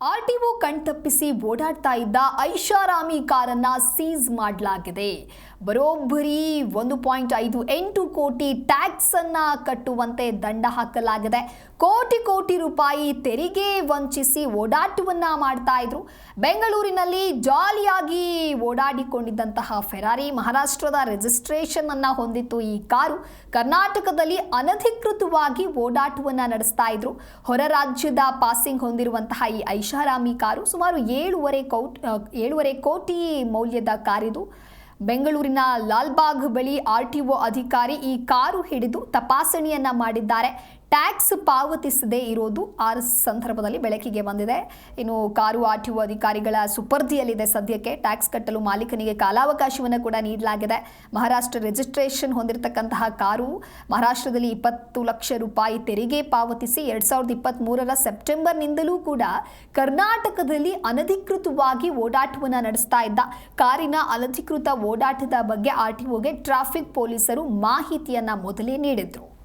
RTO ಕಣ್ತಪ್ಪಿಸಿ ಓಡಾಡ್ತಾ ಇದ್ದ ಐಷಾರಾಮಿ ಕಾರನ್ನ ಸೀಸ್ ಮಾಡಲಾಗಿದೆ. ಬರೋಬ್ಬರಿ ಒಂದು ಪಾಯಿಂಟ್ ಐದು ಎಂಟು ಕೋಟಿ ಟ್ಯಾಕ್ಸ್ ಅನ್ನ ಕಟ್ಟುವಂತೆ ದಂಡ ಹಾಕಲಾಗಿದೆ. ಕೋಟಿ ಕೋಟಿ ರೂಪಾಯಿ ತೆರಿಗೆ ವಂಚಿಸಿ ಓಡಾಟವನ್ನ ಮಾಡ್ತಾ ಇದ್ರು. ಬೆಂಗಳೂರಿನಲ್ಲಿ ಜಾಲಿಯಾಗಿ ಓಡಾಡಿಕೊಂಡಿದ್ದಂತಹ ಫೆರಾರಿ ಮಹಾರಾಷ್ಟ್ರದ ರಿಜಿಸ್ಟ್ರೇಷನ್ ಅನ್ನ ಹೊಂದಿತ್ತು ಈ ಕಾರು. ಕರ್ನಾಟಕದಲ್ಲಿ ಅನಧಿಕೃತವಾಗಿ ಓಡಾಟವನ್ನ ನಡೆಸ್ತಾ ಇದ್ರು. ಹೊರ ರಾಜ್ಯದ ಪಾಸಿಂಗ್ ಹೊಂದಿರುವಂತಹ ಈ ಐಷಾರಾಮಿ ಕಾರು ಸುಮಾರು ಏಳೂವರೆ ಕೋಟಿ ಏಳೂವರೆ ಕೋಟಿ ಮೌಲ್ಯದ ಕಾರಿದು. ಬೆಂಗಳೂರಿನ ಲಾಲ್ಬಾಗ್ ಬಳಿ ಆರ್ ಟಿ ಒ ಅಧಿಕಾರಿ ಈ ಕಾರು ಹಿಡಿದು ತಪಾಸಣೆಯನ್ನ ಮಾಡಿದ್ದಾರೆ. ಟ್ಯಾಕ್ಸ್ ಪಾವತಿಸದೇ ಇರೋದು ಆ ಸಂದರ್ಭದಲ್ಲಿ ಬೆಳಕಿಗೆ ಬಂದಿದೆ. ಇನ್ನು ಕಾರು ಆರ್ ಅಧಿಕಾರಿಗಳ ಸುಪರ್ದಿಯಲ್ಲಿದೆ ಸದ್ಯಕ್ಕೆ. ಟ್ಯಾಕ್ಸ್ ಕಟ್ಟಲು ಮಾಲೀಕನಿಗೆ ಕಾಲಾವಕಾಶವನ್ನು ಕೂಡ ನೀಡಲಾಗಿದೆ. ಮಹಾರಾಷ್ಟ್ರ ರಿಜಿಸ್ಟ್ರೇಷನ್ ಹೊಂದಿರತಕ್ಕಂತಹ ಕಾರು ಮಹಾರಾಷ್ಟ್ರದಲ್ಲಿ ಇಪ್ಪತ್ತು ಲಕ್ಷ ರೂಪಾಯಿ ತೆರಿಗೆ ಪಾವತಿಸಿ ಎರಡು ಸಾವಿರದ ಇಪ್ಪತ್ತ್ಮೂರರ ಸೆಪ್ಟೆಂಬರ್ನಿಂದಲೂ ಕೂಡ ಕರ್ನಾಟಕದಲ್ಲಿ ಅನಧಿಕೃತವಾಗಿ ಓಡಾಟವನ್ನು ನಡೆಸ್ತಾ ಇದ್ದ. ಕಾರಿನ ಅನಧಿಕೃತ ಓಡಾಟದ ಬಗ್ಗೆ ಆರ್ ಟಿ ಒಗೆ ಟ್ರಾಫಿಕ್ ಪೊಲೀಸರು ಮಾಹಿತಿಯನ್ನು ಮೊದಲೇ ನೀಡಿದ್ರು.